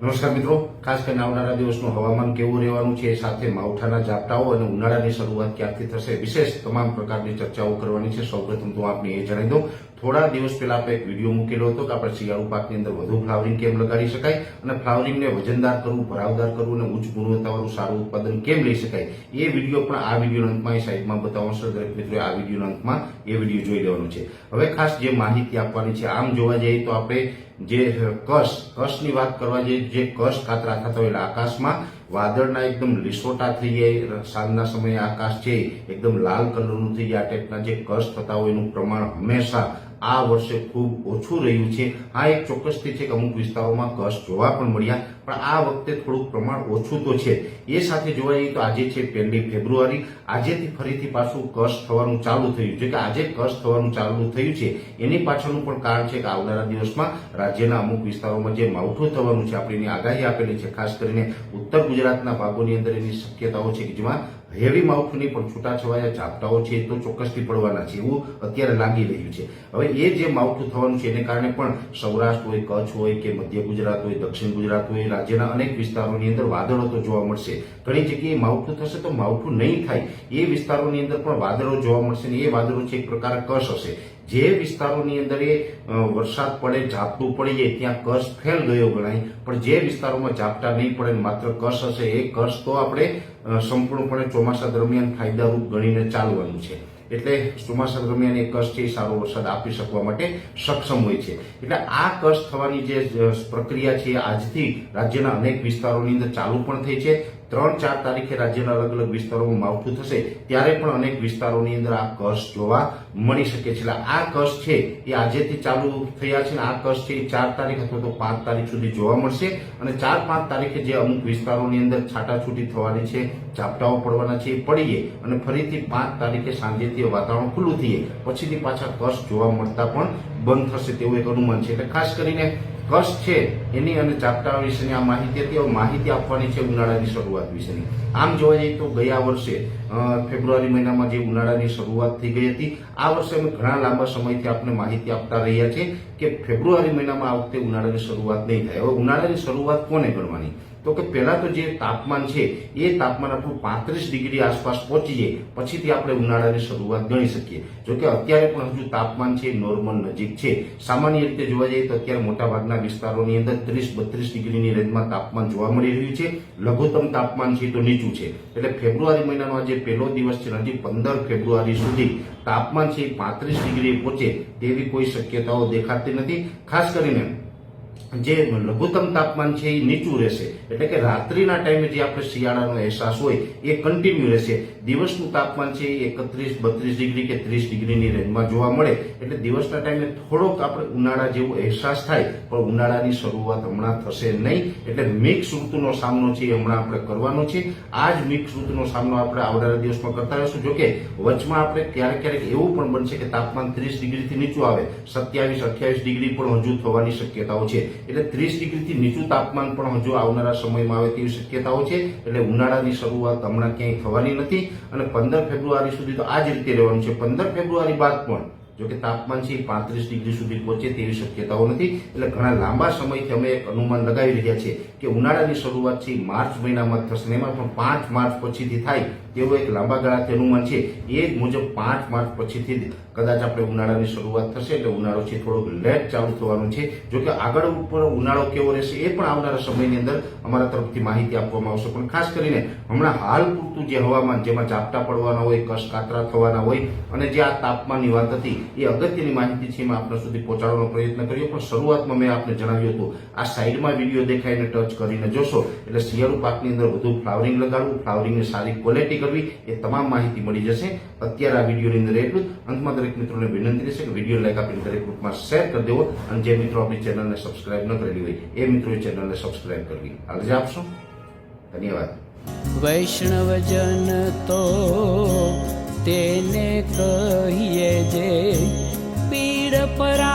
નમસ્કાર મિત્રો. ખાસ કરીને આવનારા દિવસનું હવામાન કેવું રહેવાનું છે એ સાથે માવઠાના ઝાપટાઓ અને ઉનાળાની શરૂઆત ક્યાંથી થશે વિશેષ તમામ પ્રકારની ચર્ચાઓ કરવાની છે. સૌપ્રથમ તો આપને એ જણાવી દઉં. થોડા દિવસ પહેલા આપણે એક વીડિયો મૂકેલો હતો કે આપણે શિયાળુ પાકની અંદર વધુ ફ્લાવરિંગ કેમ લગાડી શકાય અને ફ્લાવરિંગને વજનદાર કરવું, ભરાવદાર કરવું અને ઉચ્ચ ગુણવત્તાવાળું સારું ઉત્પાદન કેમ લઈ શકાય. એ વીડિયો પણ આ વીડિયો અંતમાં એ સાઈડમાં બતાવવાનો છે દરેક મિત્રોએ આ વીડિયો અંતમાં એ વીડિયો જોઈ લેવાનો છે. હવે ખાસ જે માહિતી આપવાની છે, આમ જોવા જઈએ તો આપણે જે કસ, કસની વાત કરવા જઈએ જે કશ કાતરા થતા હોય આકાશમાં વાદળના એકદમ લીસોટા થઈ જાય, સાંજના સમયે આકાશ છે એકદમ લાલ કલરનું થઈ જાય, આ ટાઈપના જે કશ થતા હોય એનું પ્રમાણ હંમેશા આ વર્ષે ખૂબ ઓછું રહ્યું છે. આ એક ચોક્કસથી છે કે અમુક વિસ્તારોમાં કસ જોવા પણ મળ્યા, પણ આ વખતે થોડુંક પ્રમાણ ઓછું તો છે. એ સાથે જોવા જઈએ તો આજે છે પહેલી ફેબ્રુઆરી. આજેથી ફરીથી પાછું કસ થવાનું ચાલુ થયું છે. કે આજે કસ થવાનું ચાલુ થયું છે. એની પાછળનું પણ કારણ છે કે આવનારા દિવસમાં રાજ્યના અમુક વિસ્તારોમાં જે માવઠું થવાનું છે આપણે આગાહી આપેલી છે, ખાસ કરીને ઉત્તર ગુજરાતના ભાગોની અંદર એની શક્યતાઓ છે કે જેમાં હેવી માઉથની પણ છૂટાછવાયા ઝાપટાઓ છે તો ચોક્કસથી પડવાના છે, એવું અત્યારે લાગી રહ્યું છે. હવે એ જે માવઠું થવાનું છે, એને કારણે પણ સૌરાષ્ટ્ર હોય, કચ્છ હોય કે મધ્ય ગુજરાત હોય, દક્ષિણ ગુજરાત હોય રાજ્યના અનેક વિસ્તારોની અંદર વાદળો તો જોવા મળશે. ઘણી જગ્યાએ માવઠું થશે તો માવઠું નહીં થાય, એ વિસ્તારોની અંદર પણ વાદળો જોવા મળશે ને એ વાદળો છે એક પ્રકાર કશ હશે. જે વિસ્તારોની અંદર એ વરસાદ પડે, ઝાપટું પડીએ, ત્યાં કસ ફેલ ગયો ગણાય. પણ જે વિસ્તારોમાં ઝાપટા નહીં પડે, માત્ર કસ હશે, એ કસ તો આપણે સંપૂર્ણપણે ચોમાસા દરમિયાન ફાયદારૂપ ગણીને ચાલવાનું છે. એટલે ચોમાસા દરમિયાન એ કસ છે સારો વરસાદ આપી શકવા માટે સક્ષમ હોય છે. એટલે આ કસ થવાની જે પ્રક્રિયા છે, આજથી રાજ્યના અનેક વિસ્તારોની અંદર ચાલુ પણ થઈ છે. ત્રણ ચાર તારીખે રાજ્યના અલગ અલગ વિસ્તારોમાં માવઠું થશે, ત્યારે પણ અનેક વિસ્તારોની અંદર આ કસ જોવા મળી શકે છે. આ કસ છે એ આજેથી ચાલુ થયા છે આ કસ છે એ ચાર તારીખ અથવા તો પાંચ તારીખ સુધી જોવા મળશે અને ચાર પાંચ તારીખે જે અમુક વિસ્તારોની અંદર છાટાછૂટી થવાની છે, ઝાપટાઓ પડવાના છે એ પડીએ અને ફરીથી પાંચ તારીખે સાંજેથી વાતાવરણ ખુલ્લું થઈએ. પછીથી પાછા કસ જોવા મળતા પણ બંધ થશે તેવું એક અનુમાન છે. એટલે ખાસ કરીને કસ છે એની અને ચાપટા વિશેની આ માહિતી હતી. માહિતી આપવાની છે ઉનાળાની શરૂઆત વિશેની. આમ જોવા જઈએ તો ગયા વર્ષે ફેબ્રુઆરી મહિનામાં જે ઉનાળાની શરૂઆત થઈ ગઈ હતી, આ વર્ષે અમે ઘણા લાંબા સમયથી આપને માહિતી આપતા રહ્યા છે કે ફેબ્રુઆરી મહિનામાં આ વખતે ઉનાળાની શરૂઆત નહીં થાય. હવે ઉનાળાની શરૂઆત કોને ગણવાની તો કે પહેલા તો જે તાપમાન છે, એ તાપમાન આપણું પાંત્રીસ ડિગ્રી આસપાસ પહોંચી જાય, પછીથી આપણે ઉનાળાની શરૂઆત ગણી શકીએ. જો કે અત્યારે પણ હજુ તાપમાન છે, નોર્મલ નજીક છે. સામાન્ય રીતે જોવા જઈએ તો અત્યારે મોટાભાગના વિસ્તારોની અંદર ત્રીસ, બત્રીસ ડિગ્રીની રેન્જમાં તાપમાન જોવા મળી રહ્યું છે. લઘુત્તમ તાપમાન છે તો નીચું છે. એટલે ફેબ્રુઆરી મહિનાનો આજે પહેલો દિવસ છે હજી પંદર ફેબ્રુઆરી સુધી તાપમાન છે પાંત્રીસ ડિગ્રી પહોંચે તેવી કોઈ શક્યતાઓ દેખાતી નથી. ખાસ કરીને જે લઘુત્તમ તાપમાન છે એ નીચું રહેશે. એટલે કે રાત્રિના ટાઈમે જે આપણે શિયાળાનો અહેસાસ હોય, એ કન્ટિન્યુ રહેશે. દિવસનું તાપમાન છે એ એકત્રીસ, બત્રીસ ડિગ્રી કે ત્રીસ ડિગ્રીની રેન્જમાં જોવા મળે. એટલે દિવસના ટાઈમે થોડોક આપણે ઉનાળા જેવો અહેસાસ થાય, પણ ઉનાળાની શરૂઆત હમણાં થશે નહીં. એટલે મિક્સ ઋતુનો સામનો છે એ હમણાં આપણે કરવાનો છે. આ જ મિક્સ ઋતુનો સામનો આપણે આવનારા દિવસમાં કરતા રહીશું. જોકે વચમાં આપણે ક્યારેક ક્યારેક એવું પણ બનશે કે તાપમાન ત્રીસ ડિગ્રીથી નીચું આવે. સત્યાવીસ, અઠ્યાવીસ ડિગ્રી પણ હજુ થવાની શક્યતાઓ છે. એટલે ત્રીસ ડિગ્રીથી નીચું તાપમાન પણ હજુ આવનારા સમયમાં આવે તેવી શક્યતાઓ છે. એટલે ઉનાળાની શરૂઆત હમણાં ક્યાંય થવાની નથી અને પંદર ફેબ્રુઆરી સુધી તો આ જ રીતે રહેવાનું છે. પંદર ફેબ્રુઆરી બાદ પણ જો કે તાપમાન છે પાંત્રીસ ડિગ્રી સુધી પહોંચે તેવી શક્યતાઓ નથી. એટલે ઘણા લાંબા સમયથી અમે એક અનુમાન લગાવી રહ્યા છીએ કે ઉનાળાની શરૂઆત છે માર્ચ મહિનામાં થશે એમાં પણ પાંચ માર્ચ પછીથી થાય તેવું એક લાંબા ગાળા તેનું મન છે, એ મુજબ પાંચ માર્ચ પછીથી કદાચ આપણે ઉનાળાની શરૂઆત થશે, એટલે ઉનાળો છે થોડોક લેટ ચાલુ થવાનું છે. જો કે આગળ ઉપર ઉનાળો કેવો રહેશે એ પણ આવનારા સમયની અંદર અમારા તરફથી માહિતી આપવામાં આવશે. પણ ખાસ કરીને હમણાં હાલ પૂરતું જે હવામાન, જેમાં ઝાપટા પડવાના હોય કસ કાતરા થવાના હોય, અને જે આ તાપમાનની વાત હતી, એ અગત્યની માહિતી છે, એમાં આપણા સુધી પહોંચાડવાનો પ્રયત્ન કર્યો. પણ શરૂઆતમાં મેં આપને જણાવ્યું હતું, આ સાઈડમાં વીડિયો દેખાઈને ટચ કરીને જોશો. એટલે શિયાળુ પાકની અંદર વધુ ફ્લાવરિંગ લગાડવું, ફ્લાવરિંગની સારી ક્વોલિટી કરવી. એ તમામ માહિતી મળી જશે. અત્યારે આ વિડીયોની અંદર એટલું અંતમાં દરેક મિત્રોને વિનંતી રહેશે કે વીડિયો લાઈક આપીને દરેક ગ્રુપમાં શેર કરી દેવો અને જે મિત્રો આપણી ચેનલને સબસ્ક્રાઇબ ન કરેલી હોય, એ મિત્રોએ ચેનલને સબસ્ક્રાઇબ કરવી. આજે આપશો ધન્યવાદ. વૈષ્ણવજન તો તેને કહીએ જે પીડ પરાઈ